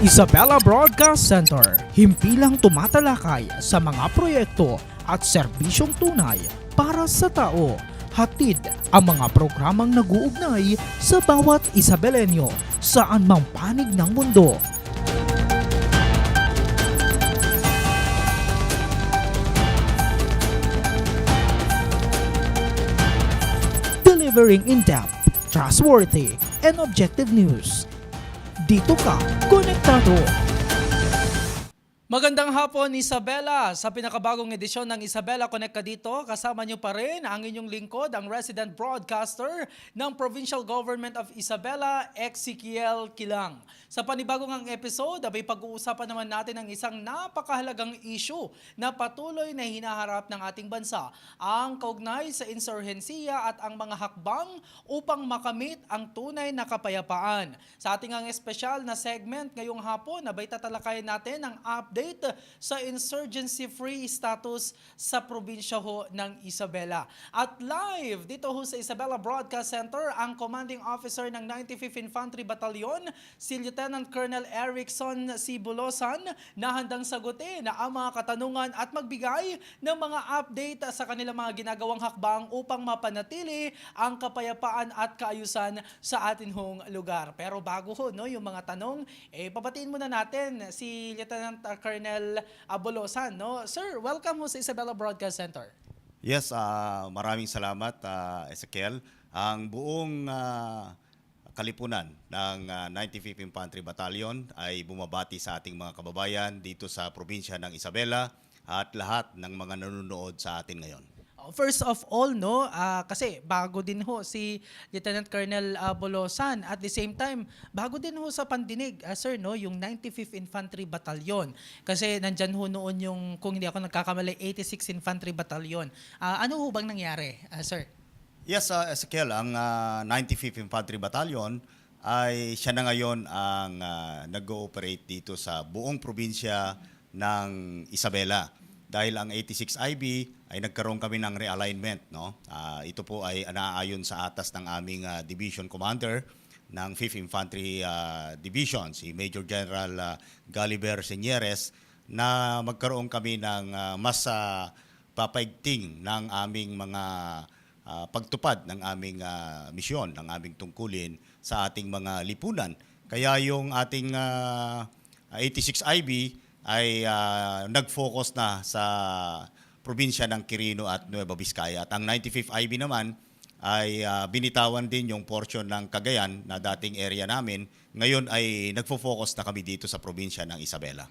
Isabela Broadcast Center, himpilang tumatalakay sa mga proyekto at serbisyong tunay para sa tao. Hatid ang mga programang nag-uugnay sa bawat Isabelenyo saan mang panig ng mundo. Delivering in-depth, trustworthy, and objective news. Dito ka, konektado. Magandang hapon, Isabela. Sa pinakabagong edisyon ng Isabela Connect ka dito, kasama niyo pa rin ang inyong lingkod, ang resident broadcaster ng Provincial Government of Isabela, Ezekiel Kilang. Sa panibagong episode, abay pag-uusapan naman natin ang isang napakahalagang issue na patuloy na hinaharap ng ating bansa, ang kaugnay sa insurhensiya at ang mga hakbang upang makamit ang tunay na kapayapaan. Sa ating ang espesyal na segment ngayong hapon, abay tatalakayin natin ang update sa insurgency-free status sa probinsya ho ng Isabela. At live dito ho sa Isabela Broadcast Center, ang commanding officer ng 95th Infantry Battalion, si Lieutenant Colonel Erickson C. Bulosan, na handang sagutin ang mga katanungan at magbigay ng mga update sa kanilang mga ginagawang hakbang upang mapanatili ang kapayapaan at kaayusan sa atin hong lugar. Pero bago ho, no, yung mga tanong, eh, pabatiin muna natin si Lieutenant uh, Colonel Abolosan. No? Sir, welcome ho sa Isabela Broadcast Center. Yes, ah, maraming salamat, ah, Ezekiel. Ang buong ah, kalipunan ng ah, 95th Infantry Battalion ay bumabati sa ating mga kababayan dito sa probinsya ng Isabela at lahat ng mga nanonood sa atin ngayon. Uh, First of all, no, ah, kasi bago din ho si Lieutenant Colonel ah, Bolosan. At the same time, bago din ho sa pandinig, ah, sir, no, yung 95th Infantry Battalion. Kasi nandyan ho noon yung, kung hindi ako nagkakamali, 86th Infantry Battalion. Ah, ano ho bang nangyari, ah, sir? Yes, ah, Ezekiel, ang ah, 95th Infantry Battalion ay siya na ngayon ang ah, nag-ooperate dito sa buong probinsya ng Isabela. Dahil ang 86IB ay nagkaroon kami ng realignment. No? Ah, ito po ay naayon sa atas ng aming ah, division commander ng 5th Infantry ah, Division, si Major General ah, Galiber Señeres, na magkaroon kami ng ah, mas ah, papaigting ng aming mga ah, pagtupad ng aming ah, misyon, ng aming tungkulin sa ating mga lipunan. Kaya yung ating ah, 86IB ay ah, nag-focus na sa probinsya ng Quirino at Nueva Vizcaya. At ang 95th IB naman ay ah, binitawan din yung portion ng Cagayan na dating area namin. Ngayon ay nagfo-focus na kami dito sa probinsya ng Isabela.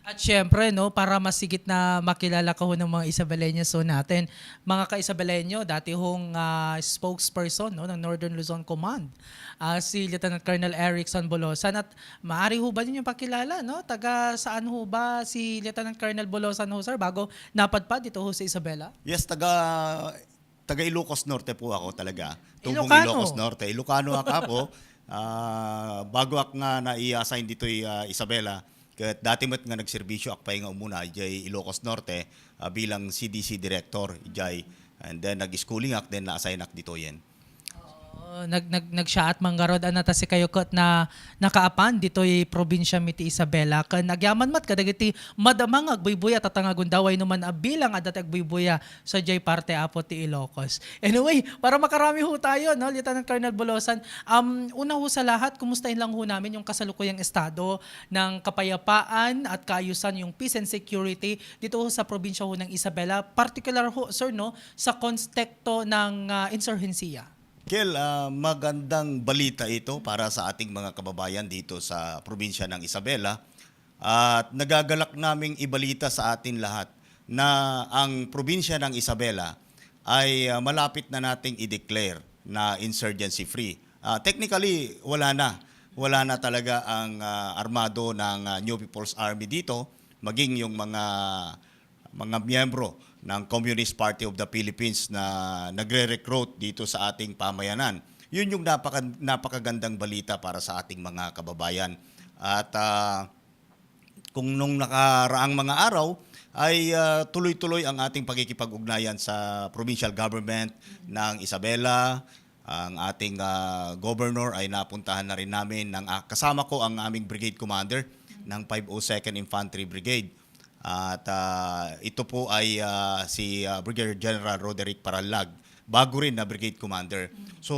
At syempre, no, para masigit na makilala ka ho ng mga Isabeleños ho natin, mga ka-Isabelenyo, dati hong ah, spokesperson no, ng Northern Luzon Command, ah, si Lieutenant Colonel Erickson Bolosan. At maaari ho ba ninyong pakilala? No? Taga saan ho ba si Lieutenant Colonel Bolosan ho, sir, bago napadpad dito ho sa Isabela? Yes, taga taga Ilocos Norte po ako talaga. Tumbong Ilocano. Ilocos Norte. Ilocano ako po. Ah, bago ako nga na-i-assign dito uh, Isabela, kahit dati mat nga nagserbisyo ako pa nga umuna jay Ilocos Norte ah, bilang CDC director jay and then nag-schooling ak then na-assign ak dito yen. Oh, nag nag nagsya at manggarod anata si kayo kat na nakaapan ditoy probinsya miti Isabela kan nagyaman mat kadagiti madamang agbuybuya tatangagon daway naman a bilang adat agbuybuya sa jay parte apo ti Ilocos. Anyway, para makarami ho tayo no Lieutenant Colonel Bolosan, um una ho sa lahat kumustahin lang ho namin yung kasalukuyang estado ng kapayapaan at kaayusan yung peace and security dito ho sa probinsya ho ng Isabela, particular ho sir no sa konstekto ng ah, insurhensiya. Kel, ah, magandang balita ito para sa ating mga kababayan dito sa probinsya ng Isabela. At nagagalak naming ibalita sa atin lahat na ang probinsya ng Isabela ay ah, malapit na nating i-declare na insurgency free. Ah, technically, wala na. Wala na talaga ang ah, armado ng ah, New People's Army dito, maging yung mga mga miyembro ng Communist Party of the Philippines na nagre-recruit dito sa ating pamayanan. Yun yung napaka, napakagandang balita para sa ating mga kababayan. At ah, kung nung nakaraang mga araw ay ah, tuloy-tuloy ang ating pagkikipag-ugnayan sa provincial government ng Isabela. Ang ating ah, governor ay napuntahan na rin namin ng ah, kasama ko ang aming brigade commander ng 502nd Infantry Brigade. At ah, ito po ay ah, si ah, Brigadier General Roderick Paralag, bago rin na brigade commander. So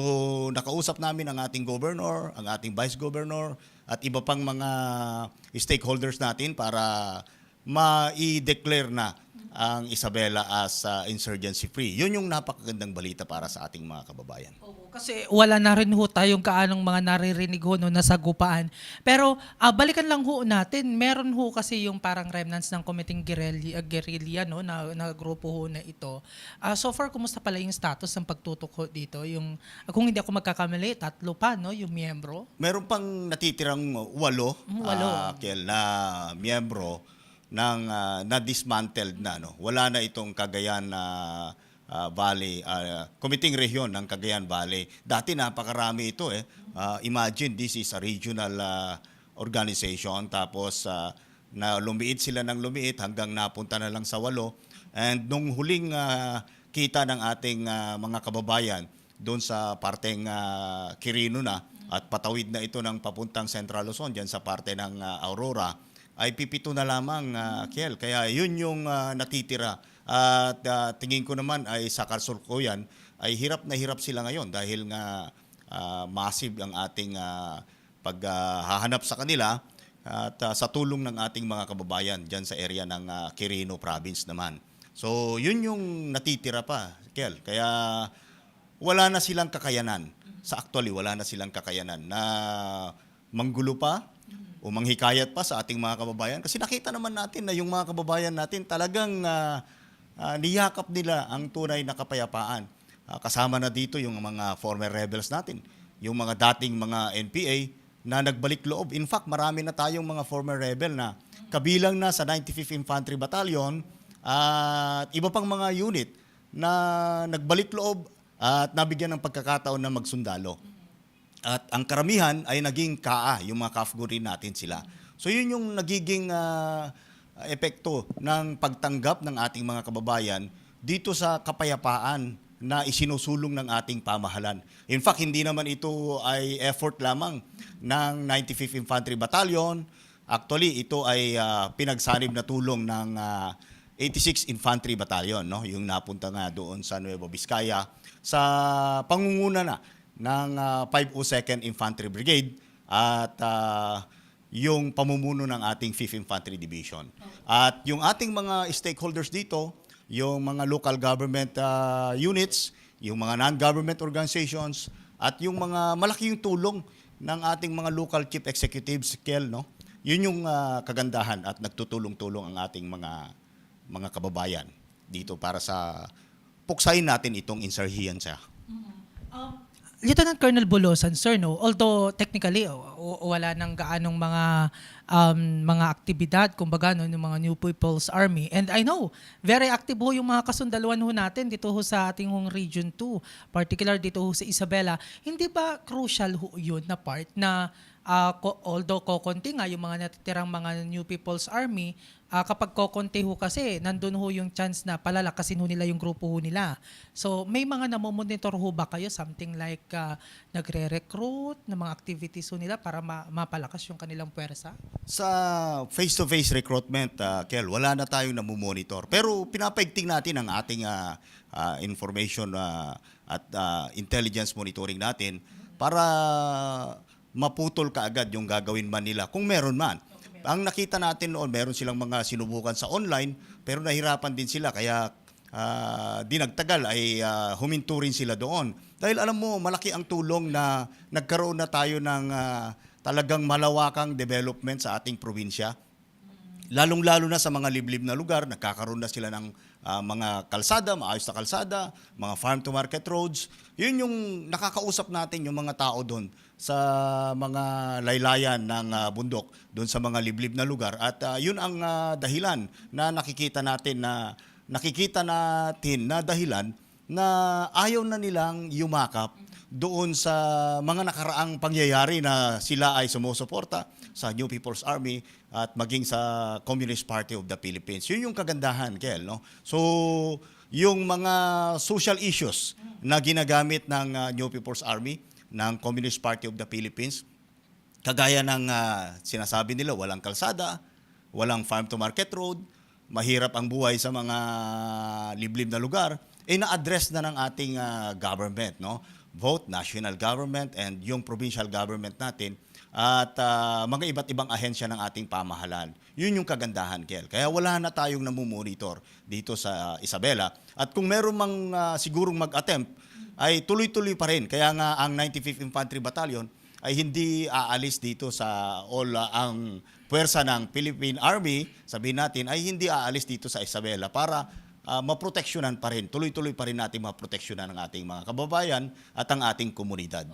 nakausap namin ang ating governor, ang ating vice governor at iba pang mga stakeholders natin para ma-declare na ang Isabela as ah, insurgency free. Yun yung napakagandang balita para sa ating mga kababayan. Oo, kasi wala na rin ho tayong kaanong mga naririnig ho no, nasa gupaan. Pero ah, balikan lang ho natin, meron ho kasi yung parang remnants ng committing guerrilla, guerrilla no, na, na grupo ho na ito. Ah, so far, kumusta pala yung status ng pagtutok ho dito? Yung, kung hindi ako magkakamali, tatlo pa no, yung miyembro. Meron pang natitirang walo, Mm, walo. ah, Kel, na miyembro ng ah, na-dismantled na. No? Wala na itong Cagayan na ah, Valley, ah, Committing Region ng Cagayan Valley. Dati napakarami ito eh. Ah, imagine this is a regional ah, organization tapos ah, na lumiit sila ng lumiit hanggang napunta na lang sa walo. And nung huling ah, kita ng ating ah, mga kababayan doon sa parteng ah, Quirino na at patawid na ito ng papuntang Central Luzon diyan sa parte ng ah, Aurora ay pipito na lamang ah, Kiel. Kaya yun yung ah, natitira. At ah, tingin ko naman ay sa kasulkuyan ay hirap na hirap sila ngayon dahil nga ah, massive ang ating ah, paghahanap sa kanila at ah, sa tulong ng ating mga kababayan diyan sa area ng ah, Quirino province naman. So, yun yung natitira pa, Kel. Kaya wala na silang kakayanan. Sa actually, wala na silang kakayanan na manggulo pa o manghikayat pa sa ating mga kababayan. Kasi nakita naman natin na yung mga kababayan natin talagang ah, ah, niyakap nila ang tunay na kapayapaan. Ah, kasama na dito yung mga former rebels natin, yung mga dating mga NPA na nagbalik loob. In fact, marami na tayong mga former rebel na kabilang na sa 95th Infantry Battalion at iba pang mga unit na nagbalik loob at nabigyan ng pagkakataon na magsundalo. At ang karamihan ay naging KA, yung mga kafguri natin sila. So yun yung nagiging ah, epekto ng pagtanggap ng ating mga kababayan dito sa kapayapaan na isinusulong ng ating pamahalan. In fact, hindi naman ito ay effort lamang ng 95th Infantry Battalion. Actually, ito ay ah, pinagsanib na tulong ng ah, 86th Infantry Battalion, no? yung napunta nga doon sa Nueva Vizcaya sa pangunguna na ng ah, 502nd Infantry Brigade at ah, yung pamumuno ng ating 5th Infantry Division. At yung ating mga stakeholders dito, yung mga local government ah, units, yung mga non-government organizations, at yung mga malaki yung tulong ng ating mga local chief executives, Kel, no? Yun yung ah, kagandahan at nagtutulong-tulong ang ating mga mga kababayan dito para sa puksain natin itong insurgency. Um, Lieutenant Colonel Bulosan, sir, no, although technically o- wala nang gaanong mga um, mga aktibidad, kumbaga, no, ng mga New People's Army. And I know, very active ho yung mga kasundaluan ho natin dito ho sa ating hong Region 2, particular dito ho sa Isabela. Hindi ba crucial ho yun na part na ah, ko- although kokonti nga yung mga natitirang mga New People's Army, ah, kapag kokonti ho kasi, nandun ho yung chance na palalakasin ho nila yung grupo ho nila. So, may mga namomonitor ho ba kayo? Something like ah, nagre-recruit ng mga activities ho nila para ma- mapalakas yung kanilang puwersa? Sa face-to-face recruitment, ah, Kel, wala na tayong namumonitor. Pero pinapaigting natin ang ating ah, ah, information ah, at ah, intelligence monitoring natin para maputol kaagad yung gagawin man nila kung meron man. Ang nakita natin noon, meron silang mga sinubukan sa online pero nahirapan din sila kaya ah, di ay ah, huminto rin sila doon. Dahil alam mo, malaki ang tulong na nagkaroon na tayo ng ah, talagang malawakang development sa ating probinsya. Lalong-lalo na sa mga liblib na lugar, nagkakaroon na sila ng ah, mga kalsada, maayos na kalsada, mga farm-to-market roads. Yun yung nakakausap natin yung mga tao doon sa mga laylayan ng ah, bundok, doon sa mga liblib na lugar. At ah, yun ang ah, dahilan na nakikita natin na nakikita natin na dahilan na ayaw na nilang yumakap doon sa mga nakaraang pangyayari na sila ay sumusuporta sa New People's Army at maging sa Communist Party of the Philippines. Yun yung kagandahan, Kel. No? So, yung mga social issues na ginagamit ng uh, New People's Army, ng Communist Party of the Philippines, kagaya ng ah, sinasabi nila, walang kalsada, walang farm to market road, mahirap ang buhay sa mga liblib na lugar, eh na-address na ng ating ah, government, no? Both national government and yung provincial government natin at ah, mga iba't ibang ahensya ng ating pamahalaan. Yun yung kagandahan, Kel. Kaya wala na tayong namumonitor dito sa Isabela. At kung meron mang ah, sigurong mag-attempt, ay tuloy-tuloy pa rin. Kaya nga ang 95th Infantry Battalion ay hindi aalis dito sa all ah, ang puwersa ng Philippine Army, sabihin natin, ay hindi aalis dito sa Isabela para ah, maproteksyonan pa rin. Tuloy-tuloy pa rin natin maproteksyonan ang ating mga kababayan at ang ating komunidad.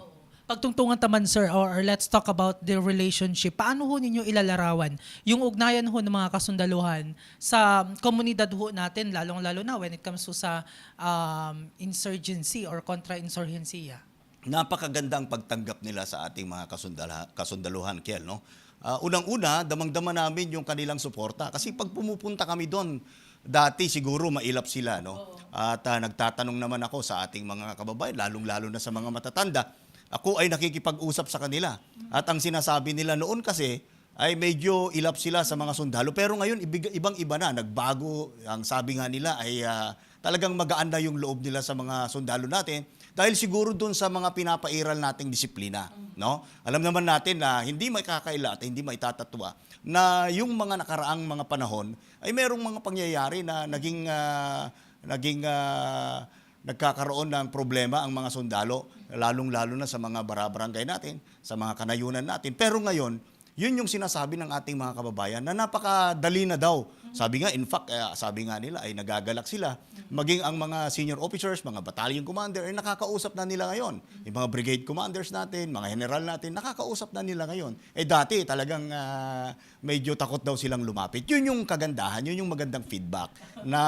Pagtungtungan taman sir, or, or let's talk about the relationship. Paano ho ninyo ilalarawan yung ugnayan ho ng mga kasundaluhan sa komunidad ho natin, lalong-lalo na when it comes to sa um, insurgency or contra-insurgensiya? napakagandang pagtanggap nila sa ating mga kasundala, kasundaluhan, Kiel. No? Ah, unang-una, damang-dama namin yung kanilang suporta. Kasi pag pumupunta kami doon, dati siguro mailap sila. No? At ah, nagtatanong naman ako sa ating mga kababayan, lalong-lalo na sa mga matatanda, ako ay nakikipag-usap sa kanila. At ang sinasabi nila noon kasi, ay medyo ilap sila sa mga sundalo. Pero ngayon, ibang-iba na. Nagbago. Ang sabi nga nila ay ah, talagang magaan na yung loob nila sa mga sundalo natin dahil siguro doon sa mga pinapairal nating disiplina. No? Alam naman natin na hindi makakaila at hindi maitatatwa na yung mga nakaraang mga panahon ay merong mga pangyayari na naging ah, naging ah, nagkakaroon ng problema ang mga sundalo, lalong-lalo na sa mga barabarangay natin, sa mga kanayunan natin. Pero ngayon, yun yung sinasabi ng ating mga kababayan na napakadali na daw. Sabi nga, in fact, eh, sabi nga nila ay nagagalak sila. Maging ang mga senior officers, mga battalion commander, ay nakakausap na nila ngayon. Yung mga brigade commanders natin, mga general natin, nakakausap na nila ngayon. Eh dati talagang ah, medyo takot daw silang lumapit. Yun yung kagandahan, yun yung magandang feedback na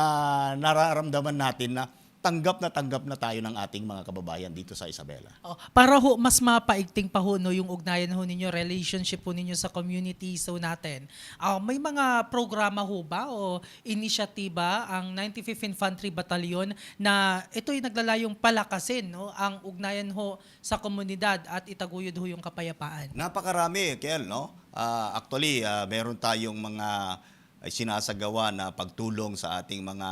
nararamdaman natin na tanggap na tanggap na tayo ng ating mga kababayan dito sa Isabela. Oh, para ho mas mapaigting pa ho no, yung ugnayan ho ninyo, relationship ho ninyo sa community so natin. Ah, may mga programa ho ba o inisyatiba ang 95th Infantry Battalion na ito'y naglalayong palakasin no, ang ugnayan ho sa komunidad at itaguyod ho yung kapayapaan. Napakarami, Kel, no? Ah, actually, ah, meron tayong mga ay sinasagawa na pagtulong sa ating mga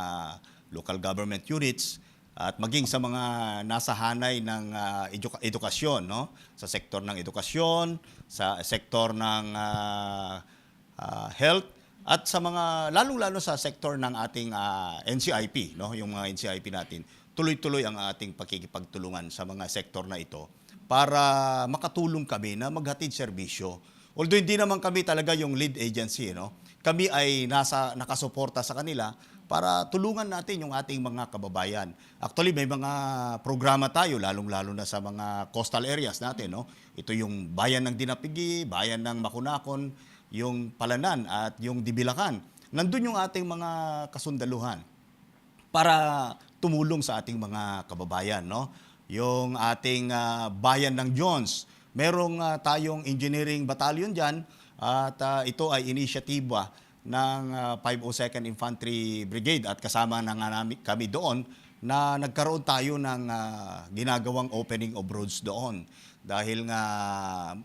local government units at maging sa mga nasa hanay ng ah, eduka- edukasyon, no? Sa sektor ng edukasyon, sa sektor ng ah, ah, health at sa mga lalong-lalo sa sektor ng ating ah, NCIP, no? Yung mga NCIP natin. Tuloy-tuloy ang ating pakikipagtulungan sa mga sektor na ito para makatulong kami na maghatid serbisyo. Although hindi naman kami talaga yung lead agency, no? Kami ay nasa nakasuporta sa kanila para tulungan natin yung ating mga kababayan. Actually, may mga programa tayo, lalong-lalo na sa mga coastal areas natin. No? Ito yung bayan ng Dinapigi, bayan ng Makunakon, yung Palanan at yung Dibilakan. Nandun yung ating mga kasundaluhan para tumulong sa ating mga kababayan, no? Yung ating ah, bayan ng Jones, merong ah, tayong engineering battalion diyan at ah, ito ay inisyatiba ng ah, 502nd Infantry Brigade at kasama na kami doon na nagkaroon tayo ng ah, ginagawang opening of roads doon. Dahil nga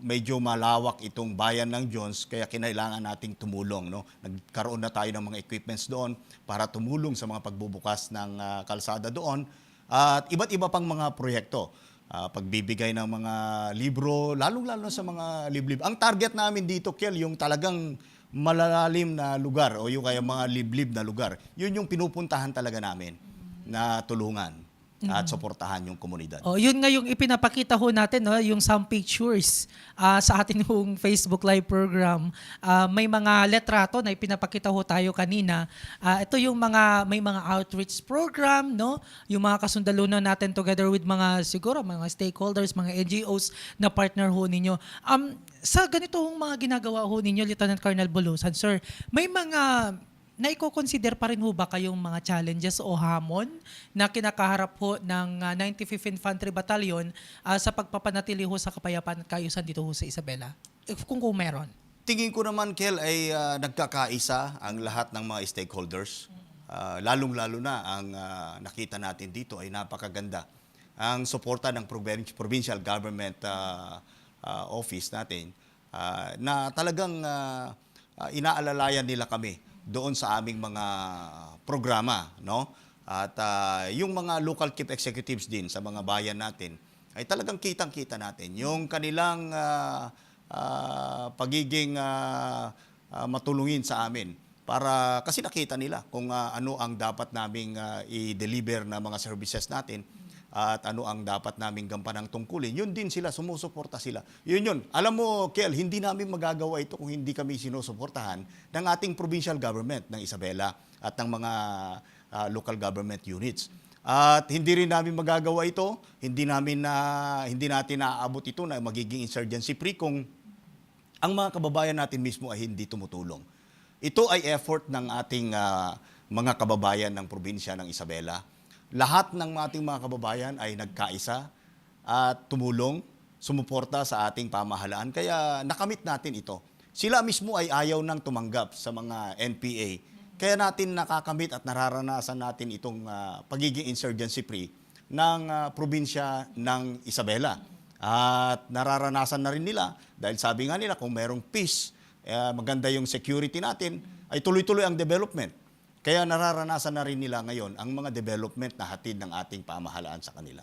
medyo malawak itong bayan ng Jones, kaya kinailangan nating tumulong. No? Nagkaroon na tayo ng mga equipments doon para tumulong sa mga pagbubukas ng ah, kalsada doon. At iba't iba pang mga proyekto. Ah, pagbibigay ng mga libro, lalong-lalo sa mga liblib. Ang target namin dito, Kel, yung talagang malalalim na lugar o yung kaya mga liblib na lugar. Yun yung pinupuntahan talaga namin na tulungan at suportahan yung komunidad. Oh, yun nga yung ipinapakita ho natin, no, yung some pictures ah, sa ating hong Facebook Live program. Ah, may mga letrato na ipinapakita ho tayo kanina. Ah, ito yung mga may mga outreach program, no? Yung mga kasundalunan natin together with mga siguro mga stakeholders, mga NGOs na partner ho ninyo. Um, sa ganito hong mga ginagawa ho ninyo, Lieutenant Colonel Bulusan, sir, may mga na consider pa rin ho ba kayong mga challenges o hamon na kinakaharap ho ng ah, 95th Infantry Battalion ah, sa pagpapanatili ho sa kapayapaan at kaayusan dito ho sa Isabela? Kung kung meron. Tingin ko naman, Kel, ay ah, nagkakaisa ang lahat ng mga stakeholders. Ah, lalong-lalo na ang ah, nakita natin dito ay napakaganda. Ang suporta ng provin- provincial government ah, ah, office natin ah, na talagang ah, ah, inaalalayan nila kami doon sa aming mga programa, no? At ah, yung mga local chief executives din sa mga bayan natin ay talagang kitang-kita natin yung kanilang ah, ah, pagiging ah, ah, matulungin sa amin para kasi nakita nila kung ah, ano ang dapat naming ah, i-deliver na mga services natin at ano ang dapat naming gampanang tungkulin. Yun din sila, sumusuporta sila. Yun yun. Alam mo, Kel, hindi namin magagawa ito kung hindi kami sinusuportahan ng ating provincial government ng Isabela at ng mga ah, local government units. At hindi rin namin magagawa ito, hindi namin na hindi natin naaabot ito na magiging insurgency free kung ang mga kababayan natin mismo ay hindi tumutulong. Ito ay effort ng ating ah, mga kababayan ng probinsya ng Isabela. Lahat ng ating mga kababayan ay nagkaisa at tumulong, sumuporta sa ating pamahalaan. Kaya nakamit natin ito. Sila mismo ay ayaw nang tumanggap sa mga NPA. Kaya natin nakakamit at nararanasan natin itong ah, pagiging insurgency free ng ah, probinsya ng Isabela. At nararanasan na rin nila dahil sabi nga nila kung merong peace, eh, maganda yung security natin, ay tuloy-tuloy ang development. Kaya nararanasan na rin nila ngayon ang mga development na hatid ng ating pamahalaan sa kanila.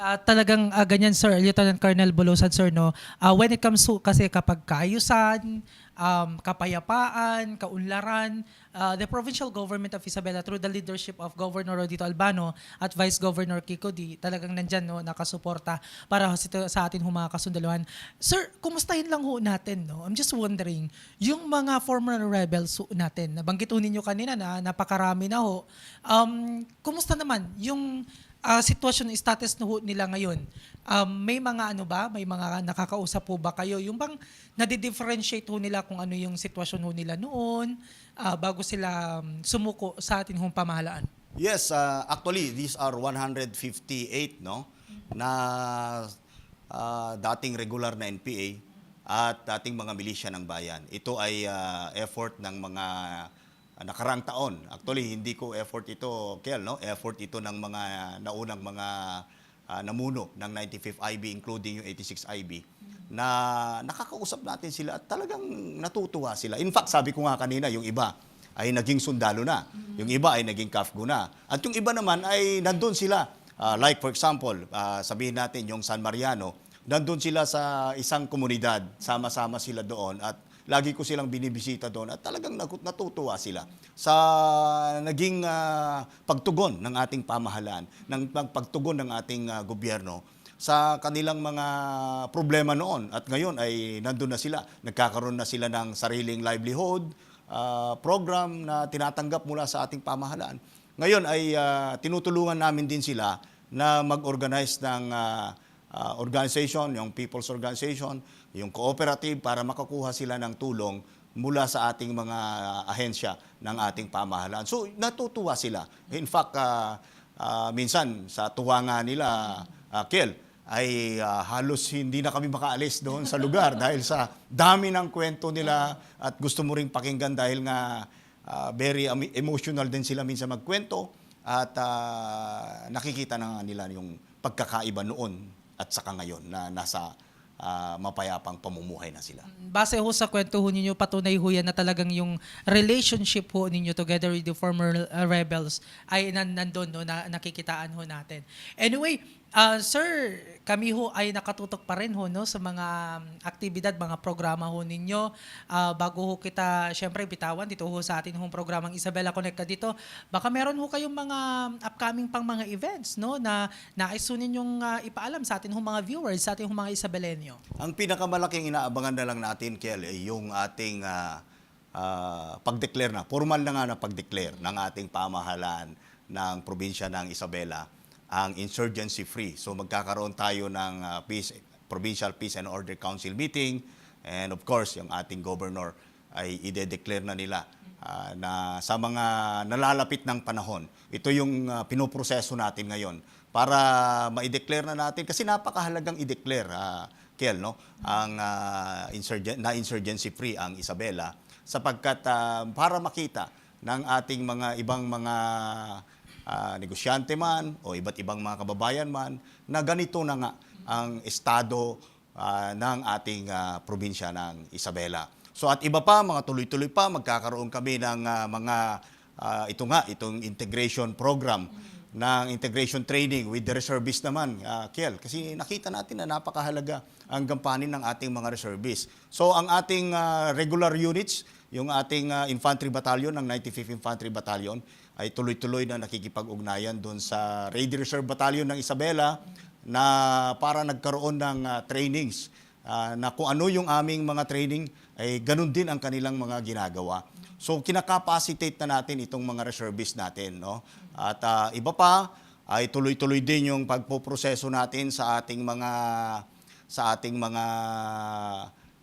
Ah, talagang ah, ganyan sir, Lieutenant Colonel Bulusan sir no. Ah, when it comes to kasi kapag kaayusan, um, kapayapaan, kaunlaran, ah, the provincial government of Isabela through the leadership of Governor Rodito Albano at Vice Governor Kiko Di, talagang nandyan no, nakasuporta para sa, atin hong mga kasundaluhan. Sir, kumustahin lang ho natin no. I'm just wondering, yung mga former rebels ho natin, nabanggit ho ninyo kanina na napakarami na ho. Um, kumusta naman yung ah, sitwasyon, status na nila ngayon, um, may mga ano ba, may mga nakakausap po ba kayo? Yung bang nadi-differentiate ho nila kung ano yung sitwasyon ho nila noon ah, bago sila um, sumuko sa atin hong pamahalaan? Yes, uh, actually these are 158 no na uh, dating regular na NPA at dating mga milisya ng bayan. Ito ay uh, effort ng mga uh, nakarang taon. Actually hindi ko effort ito, Kel, no? Effort ito ng mga naunang mga uh, namuno ng 95th IB including yung 86 IB na nakakausap natin sila at talagang natutuwa sila. In fact, sabi ko nga kanina, yung iba ay naging sundalo na. Yung iba ay naging kafgo na. At yung iba naman ay nandun sila. Ah, like for example, ah, sabihin natin yung San Mariano, nandun sila sa isang komunidad, sama-sama sila doon at lagi ko silang binibisita doon at talagang natu- natutuwa sila sa naging ah, pagtugon ng ating pamahalaan, ng pag- pagtugon ng ating ah, gobyerno sa kanilang mga problema noon at ngayon ay nandun na sila. Nagkakaroon na sila ng sariling livelihood ah, program na tinatanggap mula sa ating pamahalaan. Ngayon ay ah, tinutulungan namin din sila na mag-organize ng ah, ah, organization, yung people's organization, yung cooperative para makakuha sila ng tulong mula sa ating mga ahensya ng ating pamahalaan. So natutuwa sila. In fact, ah, ah, minsan sa tuwa nga nila, ah, Kel, ay ah, halos hindi na kami makaalis doon sa lugar dahil sa dami ng kwento nila at gusto mo ring pakinggan dahil nga ah, very emo- emotional din sila minsan magkwento at ah, nakikita na nga nila yung pagkakaiba noon at saka ngayon na nasa ah, mapayapang pamumuhay na sila. Base ho sa kwento ho ninyo, patunay ho yan na talagang yung relationship ho ninyo together with the former uh, rebels ay nan nandun, no, na nakikitaan ho natin. Anyway, uh, sir, kami ho ay nakatutok pa rin ho no, sa mga um, aktibidad, mga programa ho ninyo. Ah, bago ho kita, syempre, bitawan dito ho sa atin hong programang Isabela Connect ka dito, baka meron ho kayong mga upcoming pang mga events no, na nais ho ninyong ah, ipaalam sa atin hong mga viewers, sa atin hong mga Isabelenyo. Ang pinakamalaking inaabangan na lang natin, Kel, ay yung ating ah, ah, pag-declare na, formal na nga na pag-declare ng ating pamahalaan ng probinsya ng Isabela ang insurgency free. So magkakaroon tayo ng ah, peace, Provincial Peace and Order Council meeting and of course yung ating governor ay ide-declare na nila ah, na sa mga nalalapit ng panahon. Ito yung ah, pinoproseso natin ngayon para ma-declare na natin kasi napakahalagang i-declare ah, Kel no ang ah, insurgen- na insurgency free ang Isabela sapagkat ah, para makita ng ating mga ibang mga ah, negosyante man o iba't ibang mga kababayan man na ganito na nga ang estado ah, ng ating ah, probinsya ng Isabela. So at iba pa, mga tuloy-tuloy pa, magkakaroon kami ng ah, mga, ah, ito nga, itong integration program ng integration training with the reservists naman, ah, Kiel. Kasi nakita natin na napakahalaga ang gampanin ng ating mga reservists. So ang ating ah, regular units, yung ating ah, infantry battalion ng 95th Infantry Battalion, ay tuloy-tuloy na nakikipag-ugnayan doon sa Raid Reserve Battalion ng Isabela na para nagkaroon ng ah, trainings ah, na kung ano yung aming mga training ay ganun din ang kanilang mga ginagawa. So kinakapacitate na natin itong mga reservists natin, no? At ah, iba pa ay tuloy-tuloy din yung pagpoproseso natin sa ating mga sa ating mga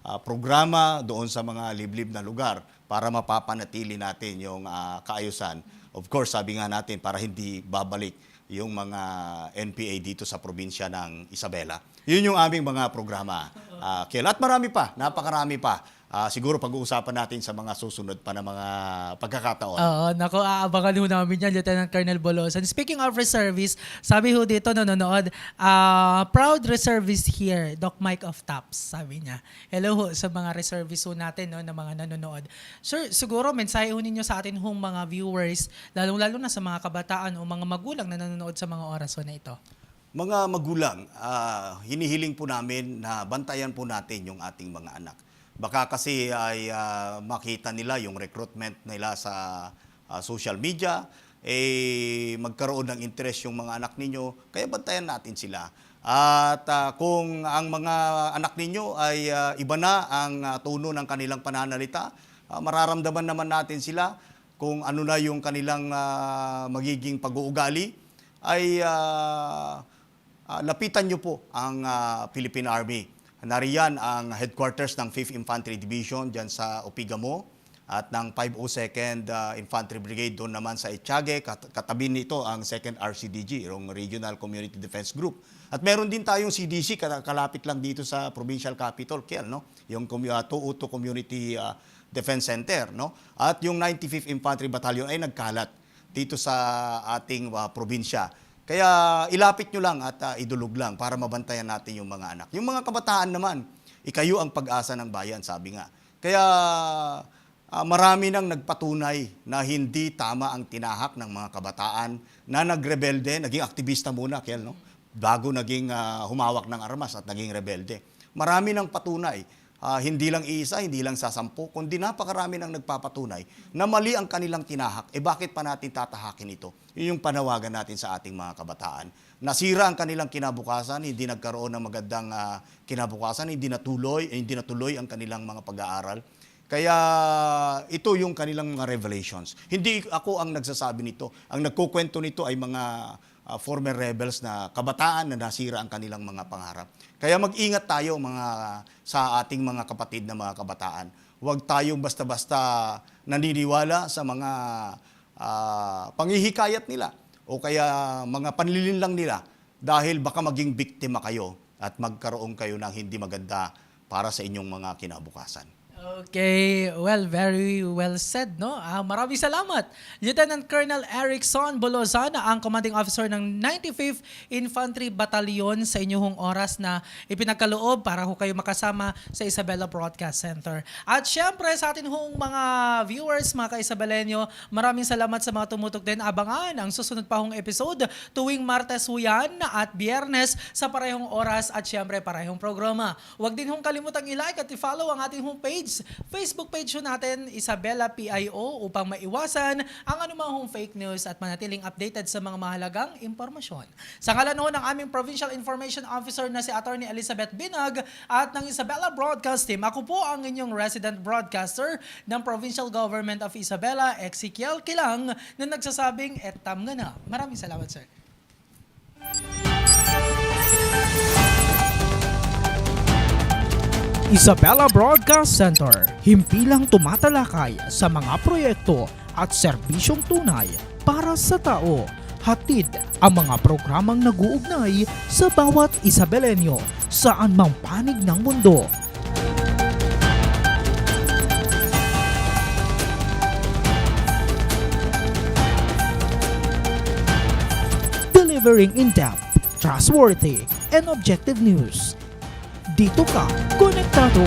ah, programa doon sa mga liblib na lugar para mapapanatili natin yung ah, kaayusan. Of course, sabi nga natin para hindi babalik yung mga NPA dito sa probinsya ng Isabela. Yun yung aming mga programa. Uh, at marami pa, napakarami pa. Ah, siguro pag-uusapan natin sa mga susunod pa na mga pagkakataon. Oo, nako, aabangan ho namin yan, Lieutenant Colonel Bolosan. Speaking of reservists, sabi ho dito nanonood, ah, proud reservist here, Doc Mike of Taps, sabi niya. Hello ho sa mga reservists ho natin, no, na mga nanonood. Sir, siguro mensahe ho ninyo sa atin hong mga viewers, lalong-lalo na sa mga kabataan o mga magulang na nanonood sa mga oras ho na ito. Mga magulang, ah, hinihiling po namin na bantayan po natin yung ating mga anak. Baka kasi ay ah, makita nila yung recruitment nila sa ah, social media, eh magkaroon ng interest yung mga anak ninyo, kaya bantayan natin sila. At ah, kung ang mga anak ninyo ay ah, iba na ang ah, tono ng kanilang pananalita, ah, mararamdaman naman natin sila kung ano na yung kanilang ah, magiging pag-uugali, ay ah, ah, lapitan nyo po ang ah, Philippine Army. Nariyan ang headquarters ng 5th Infantry Division dyan sa Opigamo at ng 502nd ah, Infantry Brigade doon naman sa Etiague. Kat- katabi nito ang 2nd RCDG, yung Regional Community Defense Group. At meron din tayong CDC, kala- kalapit lang dito sa Provincial Capital, Kiel, no? yung ah, 202 Community ah, Defense Center. No? At yung 95th Infantry Battalion ay nagkalat dito sa ating ah, probinsya. Kaya ilapit nyo lang at ah, idulog lang para mabantayan natin yung mga anak. Yung mga kabataan naman, ikayo ang pag-asa ng bayan, sabi nga. Kaya ah, marami nang nagpatunay na hindi tama ang tinahak ng mga kabataan na nagrebelde, naging aktivista muna, Kel, no? bago naging ah, humawak ng armas at naging rebelde. Marami nang patunay Ah, hindi lang isa, hindi lang sa sampu, kundi napakarami nang nagpapatunay na mali ang kanilang tinahak. Eh bakit pa natin tatahakin ito? Yun yung panawagan natin sa ating mga kabataan. Nasira ang kanilang kinabukasan, hindi nagkaroon ng magandang ah, kinabukasan, hindi natuloy, eh, hindi natuloy ang kanilang mga pag-aaral. Kaya ito yung kanilang mga revelations. Hindi ako ang nagsasabi nito. Ang nagkukwento nito ay mga ah, former rebels na kabataan na nasira ang kanilang mga pangarap. Kaya mag-ingat tayo mga sa ating mga kapatid na mga kabataan. Huwag tayong basta-basta naniniwala sa mga ah, panghihikayat nila o kaya mga panlilin lang nila dahil baka maging biktima kayo at magkaroon kayo ng hindi maganda para sa inyong mga kinabukasan. Okay, well, very well said, no? Ah, maraming salamat. Lieutenant Colonel Erickson Bolozana, ang commanding officer ng 95th Infantry Battalion sa inyong oras na ipinagkaloob para ho kayo makasama sa Isabela Broadcast Center. At syempre sa atin hong mga viewers, mga ka-Isabelenyo, maraming salamat sa mga tumutok din. Abangan ang susunod pa hong episode tuwing Martes ho yan at Biyernes sa parehong oras at syempre parehong programa. Huwag din hong kalimutang i-like at i-follow ang ating home Facebook page natin, Isabela PIO, upang maiwasan ang anumang fake news at manatiling updated sa mga mahalagang impormasyon. Sa ngalan ng aming Provincial Information Officer na si Attorney Elizabeth Binag at ng Isabela Broadcast Team, ako po ang inyong resident broadcaster ng Provincial Government of Isabela, Ezekiel Kilang, na nagsasabing etam nga na. Maraming salamat, sir. Isabela Broadcast Center, himpilang tumatalakay sa mga proyekto at serbisyong tunay para sa tao. Hatid ang mga programang nag-uugnay sa bawat Isabelenyo saan mang panig ng mundo. Delivering in-depth, trustworthy, and objective news Dito ka, konektado